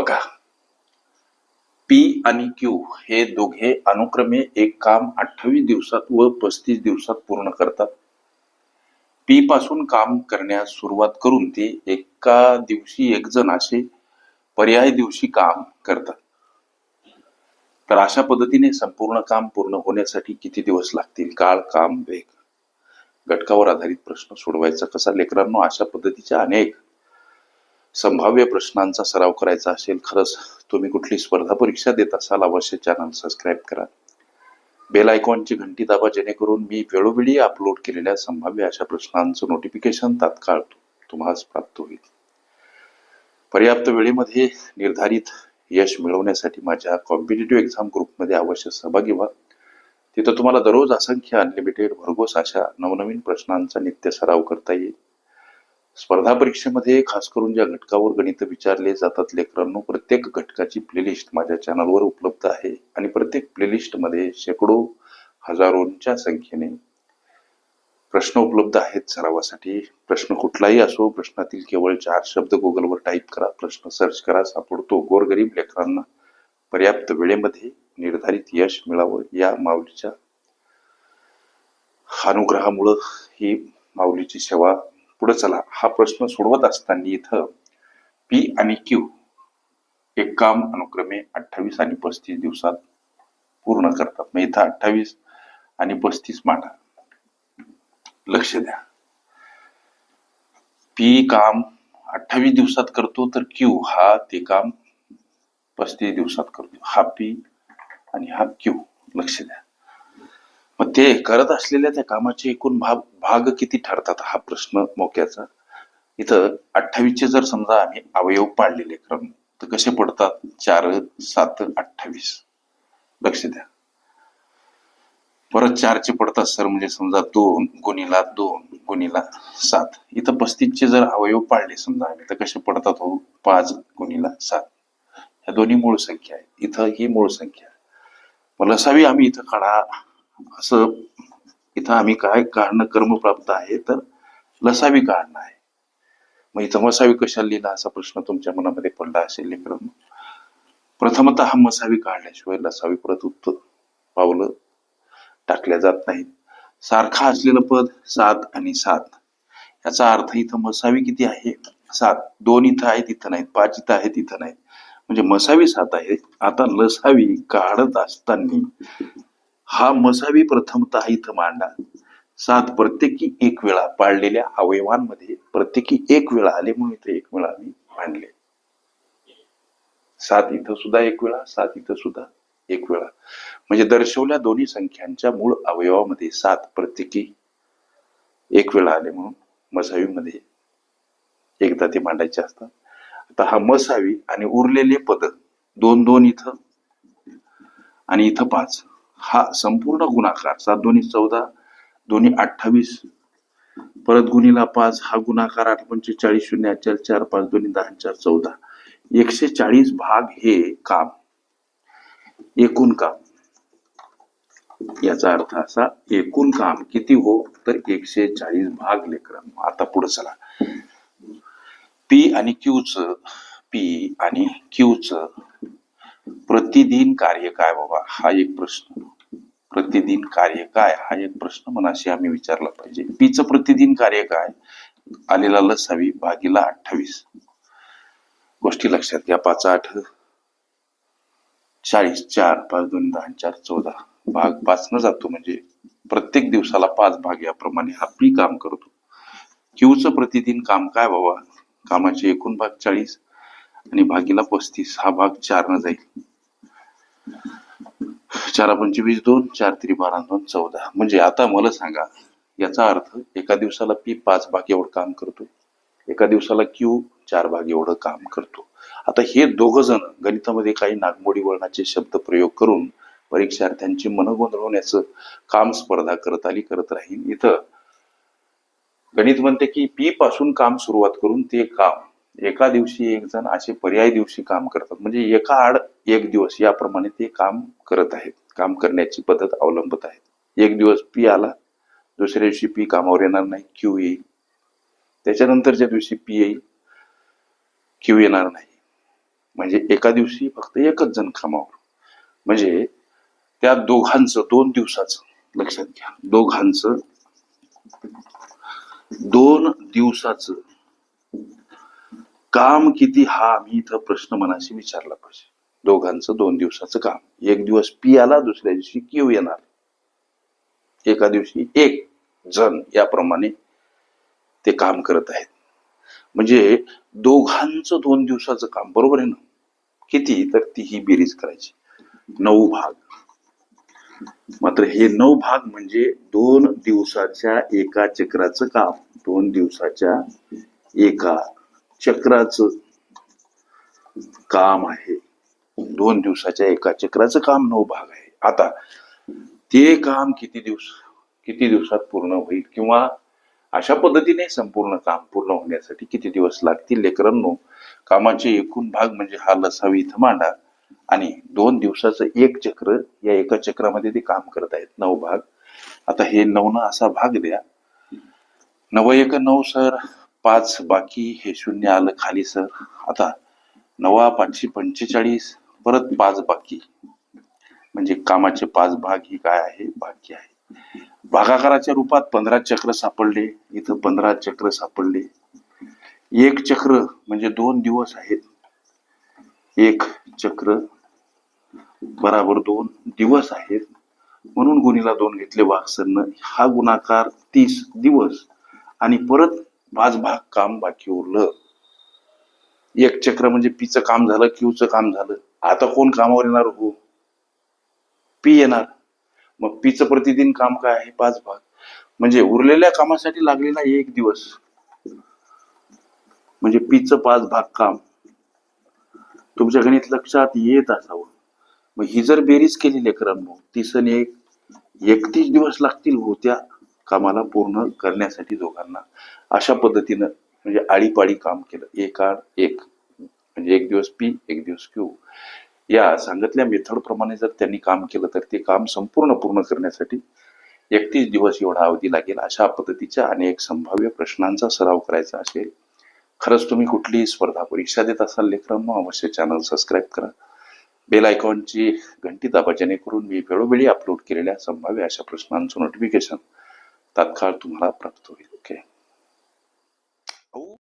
बघा. पी आणि क्यू हे दोघे अनुक्रमे एक काम अठ्ठावीस दिवसात व पस्तीस दिवसात पूर्ण करतात. पी पासून काम करण्यास सुरुवात करून ते एका दिवशी एक जण असे पर्याय दिवशी काम करतात. तर अशा पद्धतीने संपूर्ण काम पूर्ण होण्यासाठी किती दिवस लागतील? काळ काम वेग? घटकावर आधारित प्रश्न सोडवायचा कसा? लेकरांनो अशा पद्धतीच्या अनेक संभाव्य प्रश्नांचा सराव करायचा असेल खरंच तुम्ही कुठली स्पर्धा परीक्षा देत असाल अवश्य चॅनल सबस्क्राईब करा. बेल आयकॉनची घंटी दाबा जेणेकरून मी वेळोवेळी अपलोड केलेल्या संभाव्य अशा प्रश्नांचं नोटिफिकेशन तात्काळ तुम्हाला प्राप्त होईल. पर्याप्त वेळेमध्ये निर्धारित यश मिळवण्यासाठी माझ्या कॉम्पिटेटिव्ह एक्झाम ग्रुपमध्ये अवश्य सहभागी व्हा. तिथं तुम्हाला दररोज असंख्य अनलिमिटेड भरघोस अशा नवनवीन प्रश्नांचा नित्य सराव करता येईल. स्पर्धा परीक्षेमध्ये खास करून ज्या घटकावर गणित विचारले जातात लेकरांनो प्रत्येक घटकाची प्लेलिस्ट माझ्या चॅनलवर उपलब्ध आहे आणि प्रत्येक प्लेलिस्टमध्ये शेकडो हजारोंच्या संख्येने प्रश्न उपलब्ध आहेत सरावासाठी. प्रश्न कुठलाही असो प्रश्नातील केवळ चार शब्द गुगलवर टाईप करा प्रश्न सर्च करा सापडतो. गोरगरीब लेकरांना पर्याप्त वेळेमध्ये निर्धारित यश मिळावं. या माऊलीच्या अनुग्रहामुळं ही माऊलीची सेवा पुढे चला. हा प्रश्न सोडवत असताना इथं पी आणि क्यू एक काम अनुक्रमे अठ्ठावीस आणि पस्तीस दिवसात पूर्ण करतात. मग इथं अठ्ठावीस आणि पस्तीस मांडा. लक्ष द्या. पी काम अठ्ठावीस दिवसात करतो तर क्यू हा ते काम पस्तीस दिवसात करतो. हा पी आणि हा क्यू लक्ष द्या. मग ते करत असलेल्या त्या कामाचे एकूण भाग भाग किती ठरतात हा प्रश्न मोक्याचा? इथं अठ्ठावीसचे जर समजा आम्ही अवयव पाडलेले क्रम तर कसे पडतात? चार सात अठ्ठावीस. लक्ष द्या. परत चारचे पडतात सर म्हणजे समजा दोन गुणीला दोन गुणीला सात. इथं पस्तीसचे जर अवयव पाळले समजा आम्ही तर कसे पडतात हो? पाच गुणीला सात. ह्या दोन्ही मूळ संख्या आहेत. इथं ही मूळ संख्या मग लसावी आम्ही इथं काढा. असं इथं आम्ही काय काढणं कर्मप्राप्त आहे तर लसावी काढणं आहे. मग इथं मसावी कशाला लिहिला असा प्रश्न तुमच्या मनामध्ये पडला असेल लेकरांनो? प्रथमतः हा मसावी काढल्याशिवाय लसावी परत उत्तर पावलं टाकल्या जात नाहीत. सारखा असलेलं पद सात आणि सात. याचा अर्थ इथं मसावी किती आहे? सात. दोन इथं आहेत इथं नाहीत. पाच इथं आहेत इथं नाहीत. म्हणजे मसावी सात आहे. आता लसावी काढत असताना हा मसावी प्रथमतः इथं मांडा. सात प्रत्येकी एक वेळा पाळलेल्या अवयवांमध्ये प्रत्येकी एक वेळा आले म्हणून इथे एक वेळा मी मांडले. सात इथं सुद्धा एक वेळा सात इथं सुद्धा एक वेळा. म्हणजे दर्शवल्या दोन्ही संख्यांच्या मूळ अवयवामध्ये सात प्रत्येकी एक वेळा आले म्हणून मसावीमध्ये एकदा ते मांडायचे असतात. आता हा मसावी आणि उरलेले पद दोन दोन इथं आणि इथं पाच. हा संपूर्ण गुणाकार सात दोन्ही चौदा दोन्ही अठ्ठावीस परत गुणीला पाच हा गुणाकार आठ पंचेचाळीस शून्य चार चार पाच दोन्ही दहा चार चौदा. एकशे चाळीस भाग हे काम. एकूण काम. याचा अर्थ असा एकूण काम किती हो तर एकशे चाळीस भाग लेकरांनो आता पुढे चला. पी आणि क्यूच पी आणि क्यूच प्रतिदिन कार्य काय बाबा? हा एक प्रश्न. प्रतिदिन कार्य काय? हा एक प्रश्न मनाशी आम्ही विचारला पाहिजे. पीचं प्रतिदिन कार्य काय? आलेला लसावी भागीला अठ्ठावीस. गोष्टी लक्षात घ्या. पाच आठ चाळीस चार पाच दोन दहा चार चौदा. भाग पाच न जातो म्हणजे प्रत्येक दिवसाला पाच भाग याप्रमाणे हा पी काम करतो. क्यूचं प्रतिदिन काम काय बाबा? कामाचे एकूण भाग चाळीस आणि भागीला पस्तीस. हा भाग चार न जाईल. चार पंचवीस दोन चार त्रि बारा दोन चौदा. म्हणजे आता मला सांगा याचा अर्थ एका दिवसाला पी पाच भाग एवढं काम करतो. एका दिवसाला क्यू चार भाग एवढं काम करतो. आता हे दोघ जण गणितामध्ये काही नागमोडी वळणाचे शब्द प्रयोग करून परीक्षार्थ्यांची मन गोंधळवण्याचं काम स्पर्धा करत आली करत राहील इथं गणित म्हणते की पी पासून काम सुरुवात करून ते काम एका दिवशी एक जण असे पर्याय दिवशी काम करतात. म्हणजे एका आड एक दिवस याप्रमाणे ते काम करत आहेत. काम करण्याची पद्धत अवलंबत आहे. एक दिवस पी आला दुसऱ्या दिवशी पी कामावर येणार नाही क्यू येईल. त्याच्यानंतरच्या दिवशी पी येईल क्यू येणार नाही. म्हणजे एका दिवशी फक्त एकच जण कामावर. म्हणजे त्या दोघांचं दोन दिवसाचं लक्षात घ्या दोघांचं दोन दिवसाचं काम किती हा आम्ही इथं प्रश्न मनाशी विचारला पाहिजे. दोघांचं दोन दिवसाचं काम. एक दिवस पी आला दुसऱ्या दिवशी क्यू येणार. एका दिवशी एक जण याप्रमाणे ते काम करत आहेत. म्हणजे दोघांचं दोन दिवसाचं काम बरोबर आहे ना? किती? तर ती ही बेरीज करायची. नऊ भाग. मात्र हे नऊ भाग म्हणजे दोन दिवसाच्या एका चक्राचं काम. दोन दिवसाच्या एका चक्राचं काम आहे. दोन दिवसाच्या एका चक्राचं काम नऊ भाग आहे. आता ते काम किती दिवस किती दिवसात पूर्ण होईल किंवा अशा पद्धतीने संपूर्ण काम पूर्ण होण्यासाठी किती दिवस लागतील लेकरांनो? कामाचे एकूण भाग म्हणजे हा लसावी इथं मांडा आणि दोन दिवसाचं एक चक्र या एका चक्रामध्ये ते काम करत आहेत नऊ भाग. आता हे नवना असा भाग द्या. नव एक नऊ सर पाच बाकी हे शून्य आलं खाली सर. आता नवा पाचशे पंचेचाळीस परत पाच बाकी म्हणजे कामाचे पाच भाग ही काय आहे? बाकी आहे. भागाकाराच्या रूपात पंधरा चक्र सापडले. इथं पंधरा चक्र सापडले. एक चक्र म्हणजे दोन दिवस आहेत. एक चक्र बराबर दोन दिवस आहेत. म्हणून गुणीला दोन घेतले वाघसरनं हा गुणाकार तीस दिवस. आणि परत पाच भाग काम बाकी उरलं. एक चक्र म्हणजे पीचं काम झालं क्यूचं काम झालं. आता कोण कामावर येणार हो? पी येणार. मग पीचं प्रतिदिन काम काय आहे? पाच भाग. म्हणजे उरलेल्या कामासाठी लागलेला एक दिवस. म्हणजे पीचं पाच भाग काम. तुमच्या गणित लक्षात येत असावं. मग ही जर बेरीज केली लेकरांनो तीस आणि एक एकतीस दिवस लागतील हो त्या कामाला पूर्ण करण्यासाठी दोघांना. अशा पद्धतीनं म्हणजे आळीपाळी काम केलं. एक आड एक म्हणजे एक दिवस पी एक दिवस क्यू. या सांगितल्या मेथडप्रमाणे जर त्यांनी काम केलं तर ते काम संपूर्ण पूर्ण करण्यासाठी एकतीस दिवस एवढा अवधी लागेल अशा पद्धतीच्या अनेक संभाव्य प्रश्नांचा सराव करायचा असेल. खरंच तुम्ही कुठलीही स्पर्धा परीक्षा देत असाल लेकरांनो अवश्य चॅनल सबस्क्राईब करा. बेल आयकॉनची घंटी दाबा जेणेकरून मी वेळोवेळी अपलोड केलेल्या संभाव्य अशा प्रश्नांचं नोटिफिकेशन तात्काळ तुम्हाला प्राप्त होईल. Okay who